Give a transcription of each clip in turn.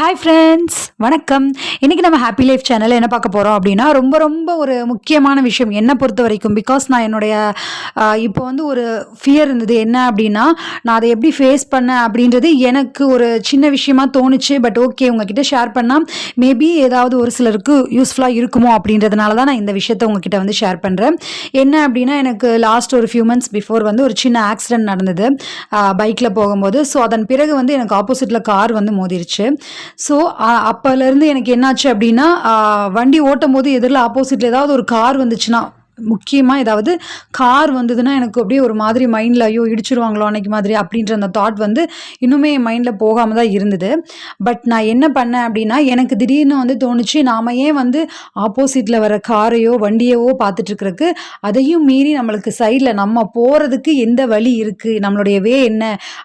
Hi friends வணக்கம். இன்றைக்கி நம்ம ஹாப்பி லைஃப் சேனலில் என்ன பார்க்க போகிறோம் அப்படின்னா ரொம்ப ரொம்ப ஒரு முக்கியமான விஷயம். என்னை பொறுத்த வரைக்கும் பிகாஸ் நான் என்னுடைய இப்போ வந்து ஒரு ஃபியர் இருந்தது. என்ன அப்படின்னா நான் அதை எப்படி ஃபேஸ் பண்ணேன் அப்படின்றது எனக்கு ஒரு சின்ன விஷயமா தோணுச்சு. பட் ஓகே உங்ககிட்ட ஷேர் பண்ணால் மேபி ஏதாவது ஒரு சிலருக்கு யூஸ்ஃபுல்லாக இருக்குமோ அப்படின்றதுனால தான் நான் இந்த விஷயத்த உங்ககிட்ட வந்து ஷேர் பண்ணுறேன் என்ன அப்படின்னா எனக்கு லாஸ்ட் ஒரு ஃபியூ மந்த்ஸ் பிஃபோர் வந்து ஒரு சின்ன ஆக்சிடென்ட் நடந்தது. பைக்கில் போகும்போது. ஸோ அதன் பிறகு வந்து எனக்கு ஆப்போசிட்டில் கார் வந்து மோதிருச்சு. ஸோ அப்போலேருந்து எனக்கு என்னாச்சு அப்படின்னா வண்டி ஓட்டும் போது எதிரில் ஆப்போசிட்டில் ஏதாவது ஒரு கார் வந்துச்சுன்னா முக்கியமாக ஏதாவது கார் வந்ததுன்னா எனக்கு அப்படியே ஒரு மாதிரி மைண்டில் ஐயோ இடிச்சிருவாங்களோ அன்னைக்கு மாதிரி அப்படின்ற அந்த தாட் வந்து இன்னுமே என் மைண்டில் போகாமல் தான் இருந்தது. பட் நான் என்ன பண்ணேன் அப்படின்னா எனக்கு திடீர்னு வந்து தோணுச்சு நாம ஏன் வந்து ஆப்போசிட்டில் வர காரையோ வண்டியவோ பார்த்துட்ருக்குறக்கு அதையும் மீறி நம்மளுக்கு சைடில் நம்ம போகிறதுக்கு எந்த வழி இருக்குது நம்மளுடைய வே என்ன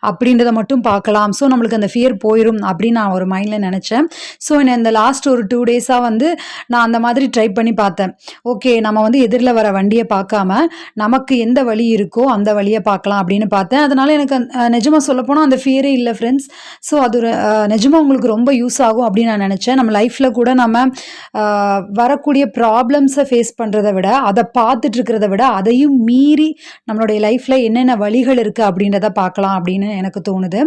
அப்படின்றத மட்டும் பார்க்கலாம். ஸோ நம்மளுக்கு அந்த ஃபியர் போயிடும் அப்படின்னு நான் ஒரு மைண்டில் நினச்சேன். ஸோ என்ன இந்த லாஸ்ட் ஒரு டூ டேஸாக வந்து நான் அந்த மாதிரி ட்ரை பண்ணி பார்த்தேன். ஓகே நம்ம வந்து எதிரில் வர வண்டியை பார்க்காம நமக்கு எந்த வழி இருக்கோ அந்த வழியை பார்க்கலாம் அப்படின்னு பார்த்தேன். அதனால எனக்கு நிஜமாக சொல்லப்போனால் அந்த ஃபியரே இல்லை ஃப்ரெண்ட்ஸ் ஸோ அது ஒரு நிஜமாக உங்களுக்கு ரொம்ப யூஸ் ஆகும் அப்படின்னு நான் நினச்சேன். நம்ம லைஃப்பில் கூட நம்ம வரக்கூடிய ப்ராப்ளம்ஸை ஃபேஸ் பண்ணுறத விட அதை பார்த்துட்டு இருக்கிறத விட அதையும் மீறி நம்மளுடைய லைஃப்பில் என்னென்ன வழிகள் இருக்குது அப்படின்றத பார்க்கலாம் அப்படின்னு எனக்கு தோணுது.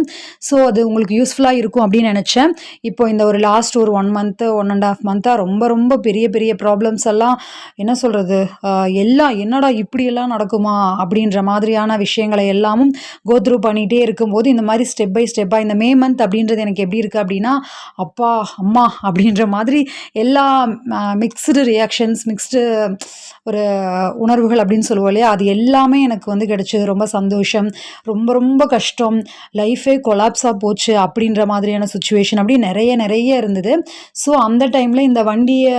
ஸோ அது உங்களுக்கு யூஸ்ஃபுல்லாக இருக்கும் அப்படின்னு நினச்சேன். இப்போ இந்த ஒரு லாஸ்ட் ஒரு one month one and half மந்த்தாக ரொம்ப ரொம்ப பெரிய பெரிய ப்ராப்ளம்ஸ் எல்லாம் என்ன சொல்கிறது எல்லாம் என்னடா இப்படியெல்லாம் நடக்குமா? அப்படின்ற மாதிரியான விஷயங்களை எல்லாமும் கோத்ரூ பண்ணிகிட்டே இருக்கும்போது இந்த மாதிரி ஸ்டெப் பை ஸ்டெப்பாக இந்த மே மந்த் அப்படின்றது எனக்கு எப்படி இருக்குது அப்படின்னா அப்பா அம்மா அப்படின்ற மாதிரி எல்லா மிக்ஸ்டு ரியாக்ஷன்ஸ் மிக்ஸ்டு ஒரு உணர்வுகள் அப்படின்னு சொல்லுவோம் இல்லையா? அது எல்லாமே எனக்கு வந்து கிடைச்சது. ரொம்ப சந்தோஷம். ரொம்ப ரொம்ப கஷ்டம். லைஃபே கொலாப்ஸாக போச்சு அப்படின்ற மாதிரியான சுச்சுவேஷன் அப்படி நிறைய நிறைய இருந்தது. ஸோ அந்த டைமில் இந்த வண்டியை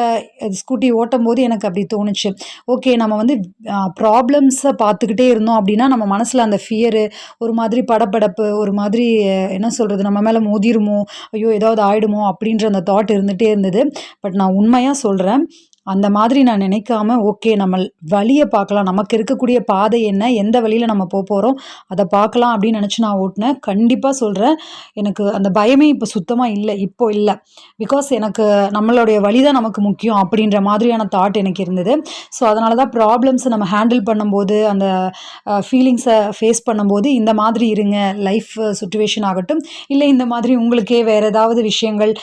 ஸ்கூட்டி ஓட்டும் போது எனக்கு அப்படி தோணுச்சு. ஓகே நம்ம வந்து ப்ராப்ளம்ஸை பார்த்துக்கிட்டே இருந்தோம் அப்படின்னா நம்ம மனசில் அந்த ஃபியரு ஒரு மாதிரி படப்படப்பு ஒரு மாதிரி என்ன சொல்கிறது நம்ம மேலே மோதிருமோ ஐயோ ஏதாவது ஆயிடுமோ அப்படின்ற அந்த தாட் இருந்துகிட்டே இருந்தது. பட் நான் உண்மையாக சொல்கிறேன் அந்த மாதிரி நான் நினைக்காம ஓகே நம்ம வழியை பார்க்கலாம். நமக்கு இருக்கக்கூடிய பாதை என்ன? எந்த வழியில் நம்ம போக போகிறோம் அதை பார்க்கலாம் அப்படின்னு நினச்சி நான் ஓட்டினேன். கண்டிப்பாக சொல்கிறேன் எனக்கு அந்த பயமே இப்போ சுத்தமாக இல்லை. இப்போ இல்லை. பிகாஸ் எனக்கு நம்மளுடைய வழி தான் நமக்கு முக்கியம் அப்படின்ற மாதிரியான தாட் எனக்கு இருந்தது. ஸோ அதனால தான் ப்ராப்ளம்ஸை நம்ம ஹேண்டில் பண்ணும்போது அந்த ஃபீலிங்ஸை ஃபேஸ் பண்ணும்போது இந்த மாதிரி இருங்க. லைஃப் சுச்சுவேஷன் ஆகட்டும். இல்லை இந்த மாதிரி உங்களுக்கே வேறு ஏதாவது விஷயங்கள்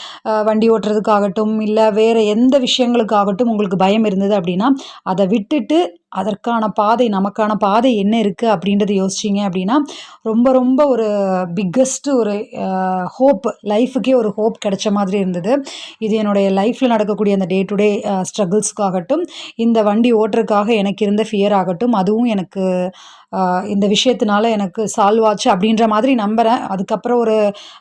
வண்டி ஓட்டுறதுக்காகட்டும் இல்லை வேறு எந்த விஷயங்களுக்காகட்டும் உங்களுக்கு பயம் இருந்தது அப்படின்னா அதை விட்டுட்டு அதற்கான பாதை நமக்கான பாதை என்ன இருக்குது அப்படின்றத யோசிச்சிங்க அப்படின்னா ரொம்ப ரொம்ப ஒரு பிக்கஸ்ட்டு ஒரு ஹோப் லைஃபுக்கே ஒரு ஹோப் கிடைச்ச மாதிரி இருந்தது. இது என்னுடைய லைஃப்பில் நடக்கக்கூடிய அந்த டே டு டே ஸ்ட்ரகிள்ஸ்க்காகட்டும் இந்த வண்டி ஓட்டுறதுக்காக எனக்கு இருந்த ஃபியர் ஆகட்டும் அதுவும் எனக்கு இந்த விஷயத்தினால எனக்கு சால்வ் ஆச்சு அப்படின்ற மாதிரி நம்புகிறேன் அதுக்கப்புறம் ஒரு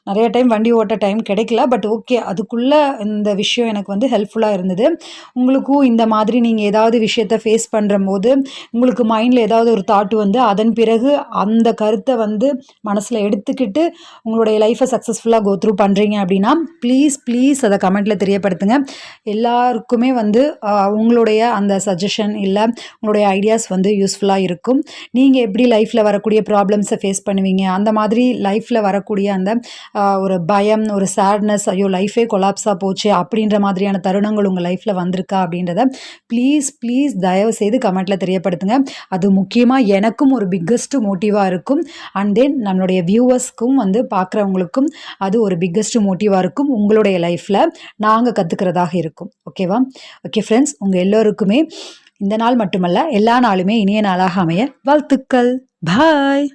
நிறைய டைம் வண்டி ஓட்ட டைம் கிடைக்கல. பட் ஓகே அதுக்குள்ளே இந்த விஷயம் எனக்கு வந்து ஹெல்ப்ஃபுல்லாக இருந்தது. உங்களுக்கும் இந்த மாதிரி நீங்கள் ஏதாவது விஷயத்தை ஃபேஸ் பண்ணுற போது உங்களுக்கு மைண்டில் ஏதாவது ஒரு தாட் வந்து அதன் பிறகு அந்த கருத்தை வந்து மனசில் எடுத்துக்கிட்டு உங்களுடைய லைஃப்பை சக்ஸஸ்ஃபுல்லாக கோ த்ரூ பண்ணுறீங்க அப்படின்னா ப்ளீஸ் ப்ளீஸ் அதை கமெண்ட்டில் தெரியப்படுத்துங்க. எல்லாருக்குமே வந்து உங்களுடைய அந்த சஜஷன் இல்லை உங்களுடைய ஐடியாஸ் வந்து யூஸ்ஃபுல்லாக இருக்கும். நீங்கள் எப்படி லைஃப்பில் வரக்கூடிய ப்ராப்ளம்ஸை ஃபேஸ் பண்ணுவீங்க? அந்த மாதிரி லைஃப்பில் வரக்கூடிய அந்த ஒரு பயம் ஒரு சேட்னஸ் ஐயோ லைஃபே கொலாப்ஸாக போச்சு அப்படின்ற மாதிரியான தருணங்கள் உங்கள் லைஃப்பில் வந்திருக்கா அப்படின்றத ப்ளீஸ் ப்ளீஸ் தயவு செய்து கமெண்ட் கமெண்ட்டில் தெரியப்படுத்துங்க. அது முக்கியமாக எனக்கும் ஒரு பிக்கஸ்ட் மோட்டிவாக இருக்கும். அண்ட் தென் நம்மளுடைய வியூவர்ஸ்க்கும் வந்து பார்க்குறவங்களுக்கும் அது ஒரு பிக்கஸ்ட் மோட்டிவாக இருக்கும் உங்களுடைய லைஃப்பில் நாங்கள் கற்றுக்கிறதாக இருக்கும். ஓகேவா ஓகே ஃப்ரெண்ட்ஸ் உங்கள் எல்லோருக்குமே இந்த நாள் மட்டுமல்ல எல்லா நாளுமே இனிய நாளாக அமைய வாழ்த்துக்கள். பாய்